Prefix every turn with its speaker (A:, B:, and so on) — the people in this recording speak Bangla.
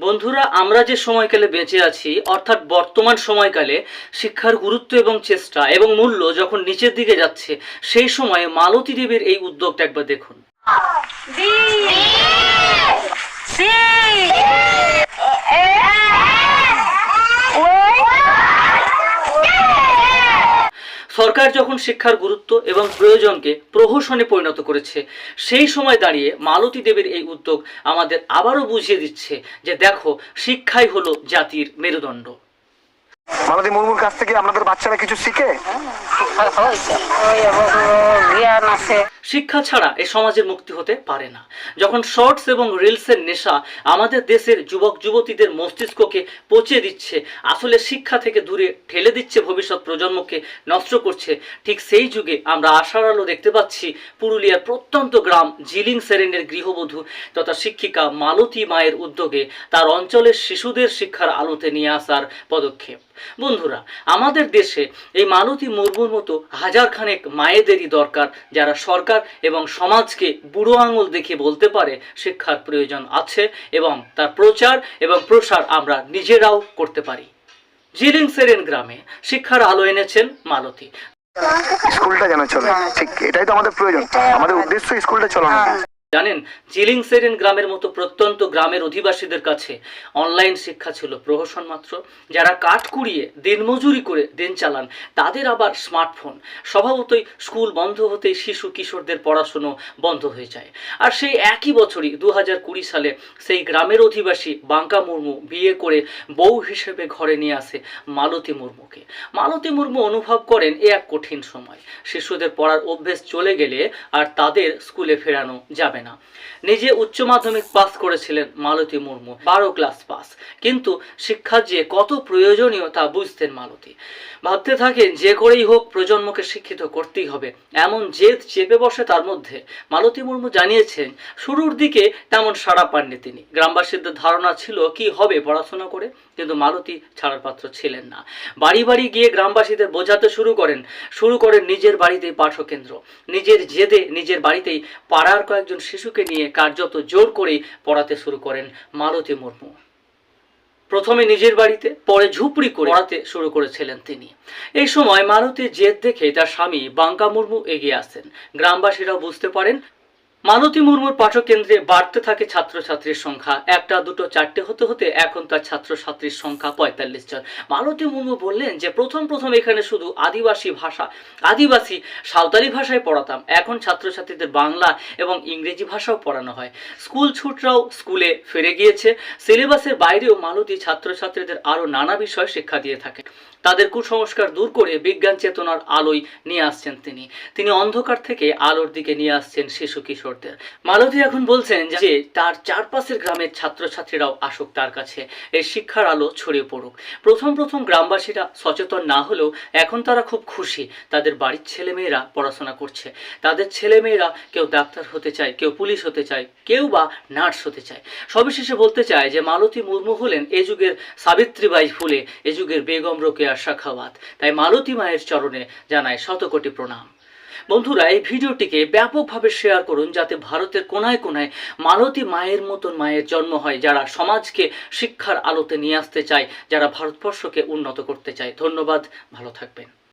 A: বন্ধুরা, আমরা যে সময়কালে বেঁচে আছি, অর্থাৎ বর্তমান সময়কালে শিক্ষার গুরুত্ব এবং চেষ্টা এবং মূল্য যখন নিচের দিকে যাচ্ছে, সেই সময়ে মালতী দেবীর এই উদ্যোগটা একবার দেখুন। সরকার যখন শিক্ষার গুরুত্ব এবং প্রয়োজনকে প্রহসনে পরিণত করেছে সেই সময় দাঁড়িয়ে মালতী দেবের এই উদ্যোগ আমাদের আবারও বুঝিয়ে দিচ্ছে যে দেখো শিক্ষাই হলো জাতির মেরুদণ্ড।
B: মালতী মুর্মুর কাছ থেকে আপনাদের বাচ্চারা কিছু শিখে?
C: ওই এবং জ্ঞান আছে।
A: শিক্ষা ছাড়া এ সমাজের মুক্তি হতে পারে না। যখন শর্টস এবং রিলসের নেশা আমাদের দেশের যুবক, যুবতীদের মস্তিষ্ককে পচে দিচ্ছে, আসলে শিক্ষা থেকে দূরে ঠেলে দিচ্ছে ভবিষ্যৎ প্রজন্মকে নষ্ট করছে, ঠিক সেই যুগে আমরা আশার আলো দেখতে পাচ্ছি পুরুলিয়ার প্রত্যন্ত গ্রাম জিলিং সেরেনের গৃহবধূ তথা শিক্ষিকা মালতী মায়ের উদ্যোগে তার অঞ্চলের শিশুদের শিক্ষার আলোতে নিয়ে আসার পদক্ষেপ। বন্ধুরা, আমাদের দেশে এই মালতী মুর্মুর মতো হাজার খানেক মায়েদেরই দরকার যারা সরকার এবং সমাজকে বুড়ো আঙুল দেখে বলতে পারে শিক্ষার প্রয়োজন আছে এবং তার প্রচার এবং প্রসার আমরা নিজেরাও করতে পারি। জিলিং সেরেন গ্রামে শিক্ষার আলো এনেছেন মালতী।
B: স্কুলটা যেন চলে? ঠিক, এটাই তো আমাদের প্রয়োজন। আমাদের উদ্দেশ্য স্কুলটা চলানো।
A: জানেন সেরেন গ্রামের মতো প্রত্যন্ত গ্রামের অধিবাসীদের কাছে অনলাইন শিক্ষা ছিল প্রহসন মাত্র। যারা কাঠ কুড়িয়ে দিনমজুরি করে দিন চালান, তাদের আবার স্মার্টফোন। স্বভাবতই স্কুল বন্ধ হতেই শিশু কিশোরদের পড়াশুনো বন্ধ হয়ে যায়। আর সেই একই বছরই দু কুড়ি সালে সেই গ্রামের অধিবাসী বাঙ্কা মুর্মু বিয়ে করে বউ হিসেবে ঘরে নিয়ে আসে মালতী মুর্মুকে। মালতী মুর্মু অনুভব করেন এ এক কঠিন সময়। শিশুদের পড়ার অভ্যেস চলে গেলে আর তাদের স্কুলে ফেরানো যাবে না। নিজে উচ্চ মাধ্যমিক পাস করেছিলেন মালতী মুর্মু, বারো ক্লাস পাস কিন্তু শিক্ষা যে কত প্রয়োজনীয় তা বুঝতেন মালতী। ভাবতে থাকেন, যে করেই হোক প্রজন্মকে শিক্ষিত করতেই হবে। এমন জেদ চেপে বসে তার মধ্যে মালতী মুর্মু জানিয়েছেন, শুরুর দিকে তেমন সাড়া পাননি তিনি। গ্রামবাসীদের ধারণা ছিল, কি হবে পড়াশোনা করে? কিন্তু মালতী ছাড়ার পাত্র ছিলেন না। বাড়ি বাড়ি গিয়ে গ্রামবাসীদের বোঝাতে শুরু করেন। শুরু করেন নিজের বাড়িতেই পাঠকেন্দ্র। নিজের জেদে নিজের বাড়িতেই পাড়ার কয়েকজন শিশুকে নিয়ে কার্যত জোর করেই পড়াতে শুরু করেন মালতী মুর্মু। প্রথমে নিজের বাড়িতে, পরে ঝুপড়ি করে পড়াতে শুরু করেছিলেন তিনি। এই সময় মালতীর জেদ দেখে তার স্বামী বাঙ্কা মুর্মু এগিয়ে আসেন। গ্রামবাসীরাও বুঝতে পারেন মালতী মুর্মুর পাঠকেন্দ্রে বাড়তে থাকে ছাত্রছাত্রীর সংখ্যা। একটা, দুটো, চারটে হতে হতে এখন তার ছাত্রছাত্রীর সংখ্যা পঁয়তাল্লিশ জন। মালতী মুর্মু বললেন যে, প্রথম প্রথম এখানে শুধু আদিবাসী ভাষা, আদিবাসী সাঁওতালি ভাষায় পড়াতাম। এখন ছাত্রছাত্রীদের বাংলা এবং ইংরেজি ভাষাও পড়ানো হয়। স্কুল ছুটরাও স্কুলে ফিরে গিয়েছে। সিলেবাসের বাইরেও মালতী ছাত্রছাত্রীদের আরও নানা বিষয় শিক্ষা দিয়ে থাকে। তাদের কুসংস্কার দূর করে বিজ্ঞান চেতনার আলোয় নিয়ে আসছেন তিনি। তিনি অন্ধকার থেকে আলোর দিকে নিয়ে আসছেন শিশু কিশোরদের মালতী এখন বলছেন যে তার চারপাশের গ্রামের ছাত্রছাত্রীরাও আসুক তার কাছে এই শিক্ষার আলো ছড়িয়ে পড়ুক। প্রথম প্রথম গ্রামবাসীরা সচেতন না হলেও এখন তারা খুব খুশি, তাদের বাড়ির ছেলেমেয়েরা পড়াশোনা করছে। তাদের ছেলেমেয়েরা কেউ ডাক্তার হতে চায়, কেউ পুলিশ হতে চায়, কেউ বা নার্স হতে চায়। সবিশেষে বলতে চায় যে, মালতী মুর্মু হলেন এ যুগের সাবিত্রীবাই ফুলে, এ যুগের বেগম রোকেয়া শাখাওয়াত। তাই মালতী মায়ের চরণে জানায় শতকোটি প্রণাম। বন্ধুরা, এই ভিডিওটিকে ব্যাপকভাবে শেয়ার করুন যাতে ভারতের কোনায় কোনায় মালতী মায়ের মতন মায়ের জন্ম হয়, যারা সমাজকে শিক্ষার আলোতে নিয়ে আসতে চায়, যারা ভারতবর্ষকে উন্নত করতে চায়। ধন্যবাদ, ভালো থাকবেন।